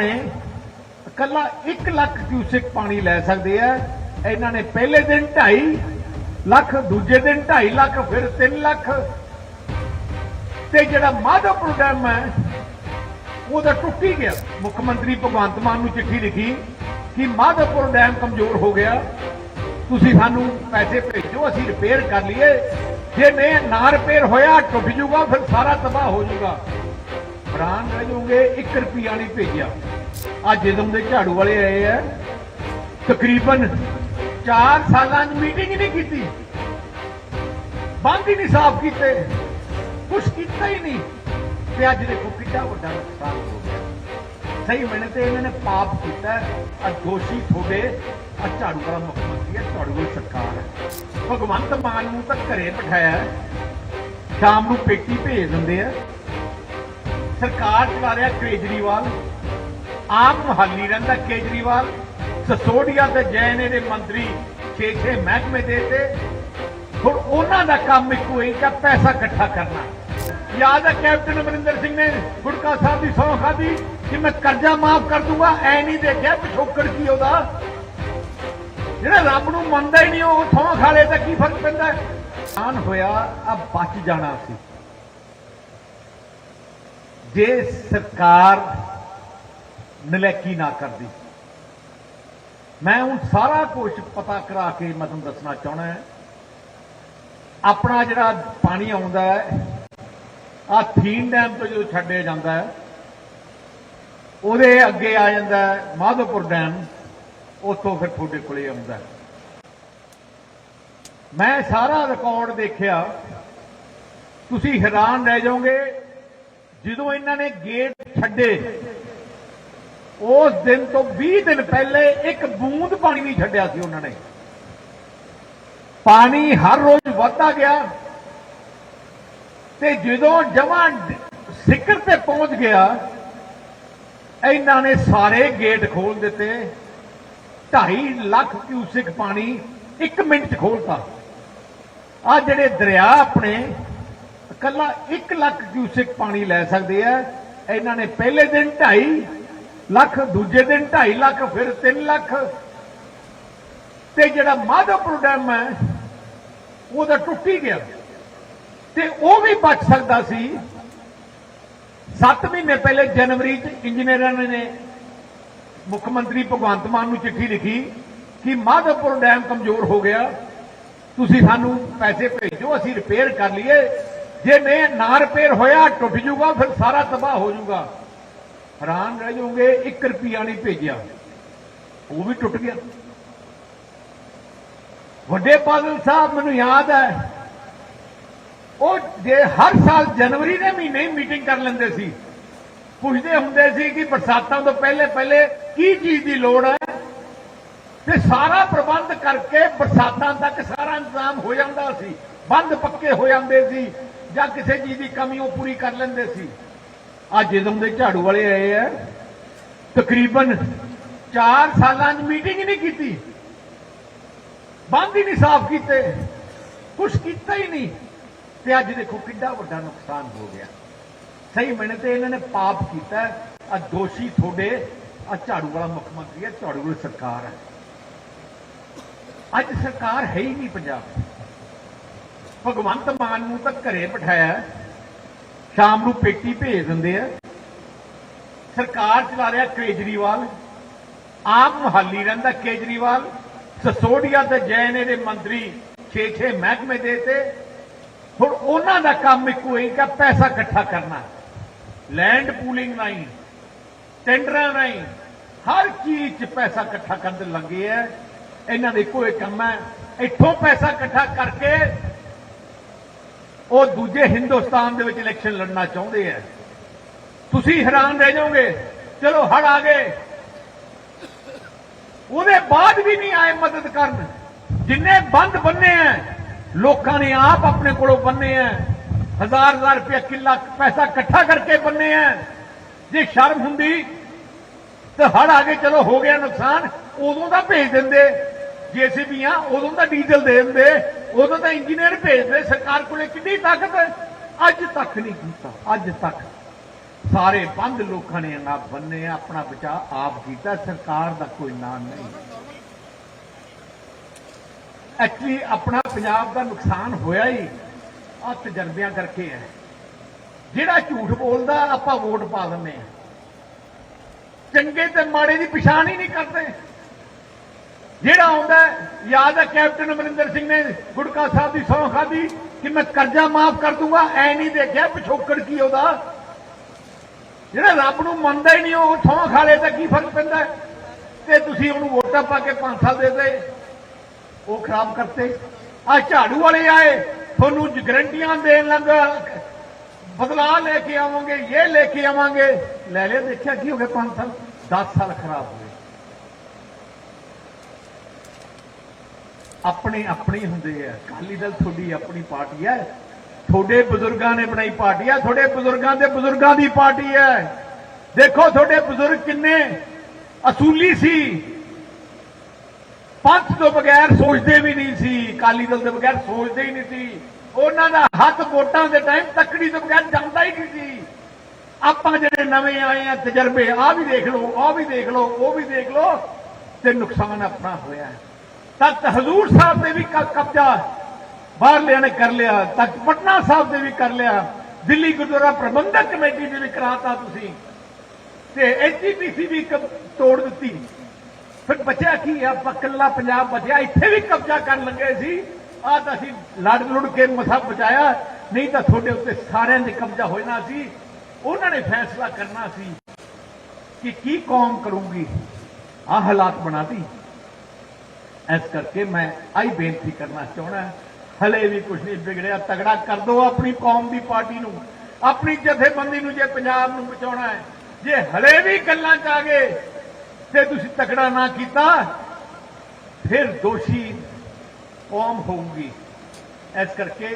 ਆਪਣੇ ਇਕੱਲਾ 1 ਲੱਖ ਕਿਊਸਿਕ ਪਾਣੀ ਲੈ ਸਕਦੇ ਆ। ਇਹਨਾਂ ਨੇ ਪਹਿਲੇ ਦਿਨ 2.5 ਲੱਖ, ਦੂਜੇ ਦਿਨ 2.5 ਲੱਖ, ਫਿਰ 3 ਲੱਖ। ਤੇ ਜਿਹੜਾ ਮਾਧੋਪੁਰ ਡੈਮ ਹੈ ਉਹ ਤਾਂ ਟੁੱਟ ਹੀ ਗਿਆ। ਮੁੱਖ ਮੰਤਰੀ ਭਗਵੰਤ ਮਾਨ ਨੂੰ ਚਿੱਠੀ ਲਿਖੀ ਕਿ ਮਾਧੋਪੁਰ ਡੈਮ ਕਮਜ਼ੋਰ ਹੋ ਗਿਆ। ਤੁਸੀਂ ਸਾਨੂੰ ਪੈਸੇ ਭੇਜੋ, ਅਸੀਂ ਰਿਪੇਅਰ ਕਰ ਲਈਏ। ਜੇ ਨਹੀਂ ਨਾ ਰਿਪੇਅਰ ਹੋਇਆ, ਟੁੱਟ ਜੂਗਾ, ਫਿਰ ਸਾਰਾ ਤਬਾਹ ਹੋ ਜਾਊਗਾ ਹੈਰਾਨ ਰਹਿ ਜਾਓਗੇ 1 ਰੁਪਿਆ ਨਹੀਂ ਭੇਜਿਆ। ਅੱਜ ਜਿਦਮ ਦੇ ਝਾੜੂ ਵਾਲੇ ਆਏ ਆ, ਤਕਰੀਬਨ 4 ਸਾਲਾਂ 'ਚ ਮੀਟਿੰਗ ਹੀ ਨਹੀਂ ਕੀਤੀ। ਬੰਦ ਹੀ ਨਹੀਂ ਸਾਫ਼ ਕੀਤੇ। ਕੁਛ ਕੀਤਾ ਹੀ ਨਹੀਂ। ਤੇ ਅੱਜ ਦੇਖੋ ਕਿੰਨਾ ਵੱਡਾ ਨੁਕਸਾਨ ਹੋ ਗਿਆ। ਸਹੀ ਮੈਨੇ ਤੇ ਇਹਨਾਂ ਨੇ ਪਾਪ ਕੀਤਾ। ਆ ਦੋਸ਼ੀ ਤੁਹਾਡੇ ਆ ਝਾੜੂ ਵਾਲਾ ਮੁੱਖ ਮੰਤਰੀ ਹੈ ਝਾੜੂ ਵਾਲੀ ਸਰਕਾਰ ਹੈ। ਭਗਵੰਤ ਮਾਨ ਨੂੰ ਤਾਂ ਘਰੇ ਬਿਠਾਇਆ। ਸ਼ਾਮ ਨੂੰ ਪੇਟੀ ਭੇਜ ਦਿੰਦੇ ਆ। ਸਰਕਾਰ ਚਲਾ ਰਿਹਾ ਕੇਜਰੀਵਾਲ, ਆਪ ਮੁਹੱਲੀ ਰਹਿੰਦਾ ਕੇਜਰੀਵਾਲ, ਸਸੋਡੀਆ ਤੇ ਜੈਨ ਦੇ ਮੰਤਰੀ 6-6 ਮਹਿਕਮੇ ਦੇ ਤੇ, ਹੁਣ ਉਹਨਾਂ ਦਾ ਕੰਮ ਇੱਕੋ ਹੀ ਕਿ ਪੈਸਾ ਇਕੱਠਾ ਕਰਨਾ। ਯਾਦ ਹੈ ਕੈਪਟਨ ਅਮਰਿੰਦਰ ਸਿੰਘ ਨੇ ਗੁੜਕਾ ਸਾਹਿਬ ਦੀ ਸਹੁੰ ਖਾਦੀ ਕਿ ਮੈਂ ਕਰਜ਼ਾ ਮਾਫ ਕਰ ਦੂੰਗਾ, ਐ ਨਹੀਂ ਦੇਖਿਆ ਪਿਛੋਕੜ ਕੀ ਉਹਦਾ। ਜਿਹੜਾ ਰੱਬ ਨੂੰ ਮੰਨਦਾ ਹੀ ਨਹੀਂ, ਉਹ ਸਹੁੰ ਖਾ ਲੇ ਤਾਂ ਕੀ ਫ਼ਰਕ ਪੈਂਦਾ? ਹੈ? ਆਨ ਹੋਇਆ ਆ ਬਚ ਜਾਣਾ ਸੀ। ਜੇ ਸਰਕਾਰ ਨਲੇਕੀ ਨਾ ਕਰਦੀ। ਮੈਂ ਹੁਣ ਸਾਰਾ ਕੁਝ ਪਤਾ ਕਰਾ ਕੇ ਮੈਂ ਤੁਹਾਨੂੰ ਦੱਸਣਾ ਚਾਹਣਾ ਹੈ। ਆਪਣਾ ਜਿਹੜਾ ਪਾਣੀ ਆਉਂਦਾ ਹੈ ਆ ਥੀਨ ਡੈਮ ਤੋਂ ਜਦੋਂ ਛੱਡਿਆ ਜਾਂਦਾ ਹੈ, ਉਹਦੇ ਅੱਗੇ ਆ ਜਾਂਦਾ ਹੈ ਮਾਧੋਪੁਰ ਡੈਮ, ਉੱਥੋਂ ਫਿਰ ਤੁਹਾਡੇ ਕੋਲੇ ਆਉਂਦਾ ਹੈ। ਮੈਂ ਸਾਰਾ ਰਿਕਾਰਡ ਦੇਖਿਆ। ਤੁਸੀਂ ਹੈਰਾਨ ਰਹਿ ਜਾਓਗੇ ਜਦੋਂ ਇਹਨਾਂ ਨੇ ਗੇਟ ਛੱਡੇ, ਉਸ ਦਿਨ ਤੋਂ 20 ਦਿਨ ਪਹਿਲੇ ਇੱਕ ਬੂੰਦ ਪਾਣੀ ਨਹੀਂ ਛੱਡਿਆ ਸੀ ਉਹਨਾਂ ਨੇ। ਪਾਣੀ ਹਰ ਰੋਜ਼ ਵੱਧਦਾ ਗਿਆ ਤੇ ਜਦੋਂ ਜਮਾਂ ਸਿਖਰ ਤੇ ਪਹੁੰਚ ਗਿਆ, ਇਹਨਾਂ ਨੇ ਸਾਰੇ ਗੇਟ ਖੋਲ ਦਿੱਤੇ। 2.5 ਲੱਖ ਕਿਊਸਿਕ ਪਾਣੀ 1 ਮਿੰਟ ਚ ਖੋਲਤਾ ਆ ਜਿਹੜੇ ਦਰਿਆ ਆਪਣੇ ਇਕੱਲਾ 1 ਲੱਖ ਕਿਊਸਿਕ ਪਾਣੀ ਲੈ ਸਕਦੇ ਆ। ਇਹਨਾਂ ਨੇ ਪਹਿਲੇ ਦਿਨ 2.5 ਲੱਖ, ਦੂਜੇ ਦਿਨ 2.5 ਲੱਖ, ਫਿਰ 3 ਲੱਖ। ਤੇ ਜਿਹੜਾ ਮਾਧੋਪੁਰ ਡੈਮ ਹੈ, ਉਹਦਾ ਟੁੱਟੀ ਗਿਆ। ਤੇ ਉਹ ਵੀ ਬਚ ਸਕਦਾ ਸੀ। 7 ਮਹੀਨੇ ਪਹਿਲੇ ਜਨਵਰੀ ਚ ਇੰਜੀਨੀਅਰਾਂ ਨੇ ਮੁੱਖ ਮੰਤਰੀ ਭਗਵੰਤ ਮਾਨ ਨੂੰ ਚਿੱਠੀ ਲਿਖੀ ਕਿ ਮਾਧੋਪੁਰ ਡੈਮ ਕਮਜ਼ੋਰ ਹੋ ਗਿਆ। ਤੁਸੀਂ ਸਾਨੂੰ ਪੈਸੇ ਭੇਜੋ, ਅਸੀਂ ਰਿਪੇਅਰ ਕਰ ਲਈਏ। ਜੇ ਮੈਂ ਨਾ ਰਿਪੇਅਰ ਹੋਇਆ, ਟੁੱਟ ਜੂਗਾ, ਫਿਰ ਸਾਰਾ ਤਬਾਹ ਹੋ ਜਾਊਗਾ ਹੈਰਾਨ ਰਹਿ ਜਾਓਗੇ 1 ਰੁਪਿਆ ਨਹੀਂ ਭੇਜਿਆ। ਉਹ ਵੀ ਟੁੱਟ ਗਿਆ। ਵੱਡੇ ਬਾਦਲ ਸਾਹਿਬ, ਮੈਨੂੰ ਯਾਦ ਹੈ, ਉਹ ਜੇ ਹਰ ਸਾਲ ਜਨਵਰੀ ਦੇ ਮਹੀਨੇ ਹੀ ਮੀਟਿੰਗ ਕਰ ਲੈਂਦੇ ਸੀ। ਪੁੱਛਦੇ ਹੁੰਦੇ ਸੀ ਕਿ ਬਰਸਾਤਾਂ ਤੋਂ ਪਹਿਲੇ ਪਹਿਲੇ ਕੀ ਚੀਜ਼ ਦੀ ਲੋੜ ਹੈ? ਤੇ ਸਾਰਾ ਪ੍ਰਬੰਧ ਕਰਕੇ ਬਰਸਾਤਾਂ ਤੱਕ ਸਾਰਾ ਇੰਤਜ਼ਾਮ ਹੋ ਜਾਂਦਾ ਸੀ। ਬੰਦ ਪੱਕੇ ਹੋ ਜਾਂਦੇ ਸੀ। ਜਾਂ ਕਿਸੇ ਚੀਜ਼ ਦੀ ਕਮੀ ਉਹ ਪੂਰੀ ਕਰ ਲੈਂਦੇ ਸੀ। ਅੱਜ ਜਿਦਮ ਦੇ ਝਾੜੂ ਵਾਲੇ ਆਏ ਆ, ਤਕਰੀਬਨ 4 ਸਾਲਾਂ 'ਚ ਮੀਟਿੰਗ ਹੀ ਨਹੀਂ ਕੀਤੀ। ਬੰਦ ਹੀ ਨਹੀਂ ਸਾਫ਼ ਕੀਤੇ। ਕੁਛ ਕੀਤਾ ਹੀ ਨਹੀਂ। ਤੇ ਅੱਜ ਦੇਖੋ ਕਿੰਨਾ ਵੱਡਾ ਨੁਕਸਾਨ ਹੋ ਗਿਆ। ਸਹੀ ਮੈਨੇ ਤੇ ਇਹਨਾਂ ਨੇ ਪਾਪ ਕੀਤਾ। ਆ ਦੋਸ਼ੀ ਤੁਹਾਡੇ, ਆ ਝਾੜੂ ਵਾਲਾ ਮੁੱਖ ਮੰਤਰੀ ਹੈ ਝਾੜੂ ਵਾਲੀ ਸਰਕਾਰ ਹੈ ਅੱਜ ਸਰਕਾਰ ਹੈ ਹੀ ਨਹੀਂ ਪੰਜਾਬ ਭਗਵੰਤ ਮਾਨ ਨੂੰ ਤਾਂ ਘਰੇ ਬਿਠਾਇਆ ਸ਼ਾਮ ਨੂੰ ਪੇਟੀ ਭੇਜ ਦਿੰਦੇ ਆ। ਸਰਕਾਰ ਚਲਾ ਰਿਹਾ ਕੇਜਰੀਵਾਲ। ਆਪ ਮੁਹੱਲੀ ਰਹਿੰਦਾ ਕੇਜਰੀਵਾਲ। ਸਸੋਡੀਆ ਤੇ ਜੈਨ ਦੇ ਮੰਤਰੀ 6-6 ਮਹਿਕਮੇ ਦੇ ਤੇ। ਹੁਣ ਉਹਨਾਂ ਦਾ ਕੰਮ ਇੱਕੋ ਹੀ ਕਿ ਪੈਸਾ ਇਕੱਠਾ ਕਰਨਾ। ਲੈਂਡ ਪੂਲਿੰਗ ਨਹੀਂ ਟੈਂਡਰਾਂ ਨਹੀਂ ਹਰ ਚੀਜ਼ 'ਚ ਪੈਸਾ ਇਕੱਠਾ ਕਰਨ ਦੇ ਲੱਗੇ ਐ ਇਹਨਾਂ ਦੇ ਇੱਕੋ ਹੀ ਕੰਮ ਹੈ। ਇੱਥੋਂ ਪੈਸਾ ਇਕੱਠਾ ਕਰਕੇ ਉਹ ਦੂਜੇ ਹਿੰਦੁਸਤਾਨ ਦੇ ਵਿੱਚ ਇਲੈਕਸ਼ਨ ਲੜਨਾ ਚਾਹੁੰਦੇ ਐ ਤੁਸੀਂ ਹੈਰਾਨ ਰਹਿ ਜਾਓਗੇ। ਚਲੋ ਹੜ ਆ ਗਏ। ਉਹਦੇ ਬਾਅਦ ਵੀ ਨਹੀਂ ਆਏ ਮਦਦ ਕਰਨ। ਜਿੰਨੇ ਬੰਦ ਬੰਨੇ ਐ ਲੋਕਾਂ ਨੇ ਆਪ ਆਪਣੇ ਕੋਲੋਂ ਬੰਨੇ ਐ ਹਜ਼ਾਰ ਹਜ਼ਾਰ ਰੁਪਏ ਕਿੱਲਾ ਪੈਸਾ ਇਕੱਠਾ ਕਰਕੇ ਬੰਨੇ ਐ ਜੇ ਸ਼ਰਮ ਹੁੰਦੀ, ਤਾਂ ਹੜ ਆ ਕੇ ਚਲੋ ਹੋ ਗਿਆ ਨੁਕਸਾਨ, ਉਦੋਂ ਦਾ ਭੇਜ ਦਿੰਦੇ। ਜੀਸੀਬੀਆਂ ਉਦੋਂ ਦਾ ਡੀਜ਼ਲ ਦੇ ਦਿੰਦੇ। ਉਦੋਂ ਤਾਂ ਇੰਜੀਨੀਅਰ ਭੇਜਦੇ, ਸਰਕਾਰ ਕੋਲੇ ਕਿੰਨੀ ਤਾਕਤ ਹੈ? ਅੱਜ ਤੱਕ ਨਹੀਂ ਕੀਤਾ, ਅੱਜ ਤੱਕ। ਸਾਰੇ ਬੰਦ ਲੋਕਾਂ ਨੇ ਆਪ ਬੰਨੇ ਆਪਣਾ ਬਚਾਅ ਆਪ ਕੀਤਾ, ਸਰਕਾਰ ਦਾ ਕੋਈ ਨਾਂ ਨਹੀਂ। ਐਕਚੁਅਲੀ ਆਪਣਾ ਪੰਜਾਬ ਦਾ ਨੁਕਸਾਨ ਹੋਇਆ ਹੀ ਆ ਤਜਰਬਿਆਂ ਕਰਕੇ ਹੈ। ਜਿਹੜਾ ਝੂਠ ਬੋਲਦਾ, ਆਪਾਂ ਵੋਟ ਪਾ ਦਿੰਦੇ ਆ ਚੰਗੇ ਤੇ ਮਾੜੇ ਦੀ ਪਛਾਣ ਹੀ ਨਹੀਂ ਕਰਦੇ। ਜਿਹੜਾ ਆਉਂਦਾ ਯਾਦ ਹੈ ਕੈਪਟਨ ਅਮਰਿੰਦਰ ਸਿੰਘ ਨੇ ਗੁੜਕਾ ਸਾਹਿਬ ਦੀ ਸਹੁੰ ਖਾਦੀ ਕਿ ਮੈਂ ਕਰਜ਼ਾ ਮਾਫ ਕਰ ਦੂੰਗਾ, ਐ ਨਹੀਂ ਦੇਖਿਆ ਪਿਛੋਕੜ ਕੀ ਉਹਦਾ? ਜਿਹੜਾ ਰੱਬ ਨੂੰ ਮੰਨਦਾ ਹੀ ਨਹੀਂ, ਉਹ ਸੌਂ ਖਾ ਲੇ ਤਾਂ ਕੀ ਫ਼ਰਕ ਪੈਂਦਾ ਤੇ ਤੁਸੀਂ ਉਹਨੂੰ ਵੋਟਾਂ ਪਾ ਕੇ 5 ਸਾਲ ਦੇ ਦੇ ਉਹ ਖਰਾਬ ਕਰਤੇ। ਆ ਝਾੜੂ ਵਾਲੇ ਆਏ, ਤੁਹਾਨੂੰ ਗਰੰਟੀਆਂ ਦੇਣ ਲੱਗਾ ਬਦਲਾ ਲੈ ਕੇ ਆਵਾਂਗੇ, ਇਹ ਲੈ ਕੇ ਆਵਾਂਗੇ। ਲੈ ਲਿਆ, ਦੇਖਿਆ ਕੀ ਹੋ ਗਿਆ 5 ਸਾਲ? 10 ਸਾਲ ਖਰਾਬ ਹੋ ਗਏ ਆਪਣੇ ਆਪਣੇ ਹੁੰਦੇ ਆ। ਅਕਾਲੀ ਦਲ ਤੁਹਾਡੀ ਆਪਣੀ ਪਾਰਟੀ ਹੈ ਤੁਹਾਡੇ ਬਜ਼ੁਰਗਾਂ ਨੇ ਬਣਾਈ ਪਾਰਟੀ ਹੈ ਤੁਹਾਡੇ ਬਜ਼ੁਰਗਾਂ ਦੇ ਬਜ਼ੁਰਗਾਂ ਦੀ ਪਾਰਟੀ ਹੈ ਦੇਖੋ ਤੁਹਾਡੇ ਬਜ਼ੁਰਗ ਕਿੰਨੇ ਅਸੂਲੀ ਸੀ। ਪੰਥ ਤੋਂ ਬਗੈਰ ਸੋਚਦੇ ਵੀ ਨਹੀਂ ਸੀ। ਅਕਾਲੀ ਦਲ ਦੇ ਬਗੈਰ ਸੋਚਦੇ ਹੀ ਨਹੀਂ ਸੀ। ਉਹਨਾਂ ਦਾ ਹੱਥ ਵੋਟਾਂ ਦੇ ਟਾਈਮ ਤੱਕੜੀ ਤੋਂ ਬਗੈਰ ਜਾਂਦਾ ਹੀ ਨਹੀਂ ਸੀ। ਆਪਾਂ ਜਿਹੜੇ ਨਵੇਂ ਆਏ ਆ, ਤਜਰਬੇ ਆ ਵੀ ਦੇਖ ਲਓ ਆ ਵੀ ਦੇਖ ਲਓ, ਉਹ ਵੀ ਦੇਖ ਲਓ, ਤੇ ਨੁਕਸਾਨ ਆਪਣਾ ਹੋਇਆ। ਹੈ। ਤਖਤ ਹਜ਼ੂਰ ਸਾਹਿਬ ਦੇ ਵੀ ਕ- ਕਬਜ਼ਾ ਬਾਹਰਲਿਆਂ ਨੇ ਕਰ ਲਿਆ, ਤਖਤ ਪਟਨਾ ਸਾਹਿਬ ਦੇ ਵੀ ਕਰ ਲਿਆ, ਦਿੱਲੀ ਗੁਰਦੁਆਰਾ ਪ੍ਰਬੰਧਕ ਕਮੇਟੀ ਦੇ ਵੀ ਕਰਾਤਾ ਤੁਸੀਂ। ਤੇ ਐਚਪੀਸੀ ਵੀ ਤੋੜ ਦਿੱਤੀ। ਫਿਰ ਬਚਿਆ ਕੀ ਆ? ਪੱਕਲਾ ਪੰਜਾਬ ਬਚਿਆ, ਇੱਥੇ ਵੀ ਕਬਜ਼ਾ ਕਰਨ ਲੱਗੇ ਸੀ। ਆ ਤਾਂ ਅਸੀਂ ਲੜ ਲੁੜ ਕੇ ਮਸਾ ਬਚਾਇਆ, ਨਹੀਂ ਤਾਂ ਤੁਹਾਡੇ ਉੱਤੇ ਸਾਰਿਆਂ ਦੇ ਕਬਜ਼ਾ ਹੋਣਾ ਸੀ। ਉਹਨਾਂ ਨੇ ਫੈਸਲਾ ਕਰਨਾ ਸੀ ਕਿ ਕੀ ਕੌਮ ਕਰੂਗੀ? ਆ ਹਾਲਾਤ ਬਣਾਤੀ। ਇਸ ਕਰਕੇ ਮੈਂ ਆਈ ਬੇਨਤੀ ਕਰਨਾ ਚਾਹਣਾ ਹਲੇ ਵੀ ਕੁਝ ਨਹੀਂ ਵਿਗੜਿਆ, ਤਗੜਾ ਕਰ ਦੋ ਆਪਣੀ ਕੌਮ ਦੀ ਪਾਰਟੀ ਨੂੰ। ਆਪਣੀ ਜਥੇਬੰਦੀ ਨੂੰ ਜੇ ਪੰਜਾਬ ਨੂੰ ਬਚਾਉਣਾ ਹੈ, ਜੇ ਹਲੇ ਵੀ ਗੱਲਾਂ ਚ ਆ ਗਏ ਤੇ ਤੁਸੀਂ ਤਕੜਾ ਨਾ ਕੀਤਾ, ਫਿਰ ਦੋਸ਼ੀ ਕੌਮ ਹੋਊਗੀ। ਇਸ ਕਰਕੇ